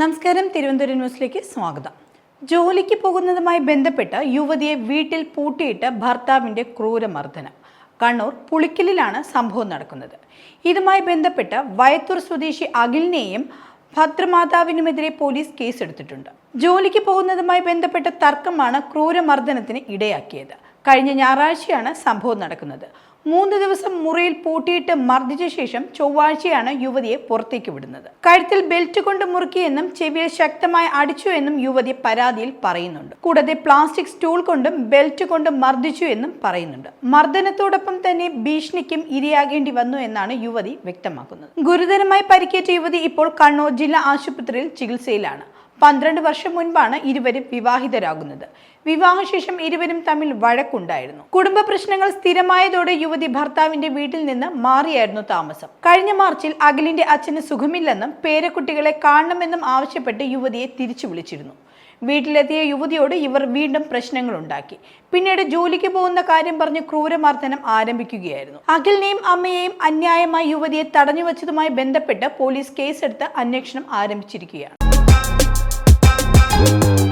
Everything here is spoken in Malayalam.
നമസ്കാരം തിരുവനന്തപുരം ന്യൂസിലേക്ക് സ്വാഗതം. ജോലിക്ക് പോകുന്നതുമായി ബന്ധപ്പെട്ട് യുവതിയെ വീട്ടിൽ പൂട്ടിയിട്ട് ഭർത്താവിന്റെ ക്രൂരമർദ്ദനം. കണ്ണൂർ പുളിക്കലിലാണ് സംഭവം നടക്കുന്നത്. ഇതുമായി ബന്ധപ്പെട്ട് വയത്തൂർ സ്വദേശി അഖിലിനെയും ഭദ്രമാതാവിനുമെതിരെ പോലീസ് കേസെടുത്തിട്ടുണ്ട്. ജോലിക്ക് പോകുന്നതുമായി ബന്ധപ്പെട്ട തർക്കമാണ് ക്രൂരമർദ്ദനത്തിന് ഇടയാക്കിയത്. കഴിഞ്ഞ ഞായറാഴ്ചയാണ് സംഭവം നടക്കുന്നത്. മൂന്ന് ദിവസം മുറിയിൽ പൂട്ടിയിട്ട് മർദ്ദിച്ച ശേഷം ചൊവ്വാഴ്ചയാണ് യുവതിയെ പുറത്തേക്ക് വിടുന്നത്. കഴുത്തിൽ ബെൽറ്റ് കൊണ്ട് മുറുക്കിയെന്നും ചെവിയിൽ ശക്തമായി അടിച്ചു എന്നും യുവതി പരാതിയിൽ പറയുന്നുണ്ട്. കൂടാതെ പ്ലാസ്റ്റിക് സ്റ്റൂൾ കൊണ്ടും ബെൽറ്റ് കൊണ്ട് മർദ്ദിച്ചു എന്നും പറയുന്നുണ്ട്. മർദ്ദനത്തോടൊപ്പം തന്നെ ഭീഷണിക്കും ഇരയാകേണ്ടി വന്നു എന്നാണ് യുവതി വ്യക്തമാക്കുന്നത്. ഗുരുതരമായി പരിക്കേറ്റ യുവതി ഇപ്പോൾ കണ്ണൂർ ജില്ലാ ആശുപത്രിയിൽ ചികിത്സയിലാണ്. പന്ത്രണ്ട് വർഷം മുൻപാണ് ഇരുവരും വിവാഹിതരാകുന്നത്. വിവാഹശേഷം ഇരുവരും തമ്മിൽ വഴക്കുണ്ടായിരുന്നു. കുടുംബ പ്രശ്നങ്ങൾ സ്ഥിരമായതോടെ യുവതി ഭർത്താവിന്റെ വീട്ടിൽ നിന്ന് മാറിയായിരുന്നു താമസം. കഴിഞ്ഞ മാർച്ചിൽ അഖിലിന്റെ അച്ഛന് സുഖമില്ലെന്നും പേരക്കുട്ടികളെ കാണണമെന്നും ആവശ്യപ്പെട്ട് യുവതിയെ തിരിച്ചു വിളിച്ചിരുന്നു. വീട്ടിലെത്തിയ യുവതിയോട് ഇവർ വീണ്ടും പ്രശ്നങ്ങൾ ഉണ്ടാക്കി. പിന്നീട് ജോലിക്ക് പോകുന്ന കാര്യം പറഞ്ഞ് ക്രൂരമർദ്ദനം ആരംഭിക്കുകയായിരുന്നു. അഖിലിനെയും അമ്മയെയും അന്യായമായി യുവതിയെ തടഞ്ഞുവച്ചതുമായി ബന്ധപ്പെട്ട് പോലീസ് കേസെടുത്ത് അന്വേഷണം ആരംഭിച്ചിരിക്കുകയാണ്. Oh, you.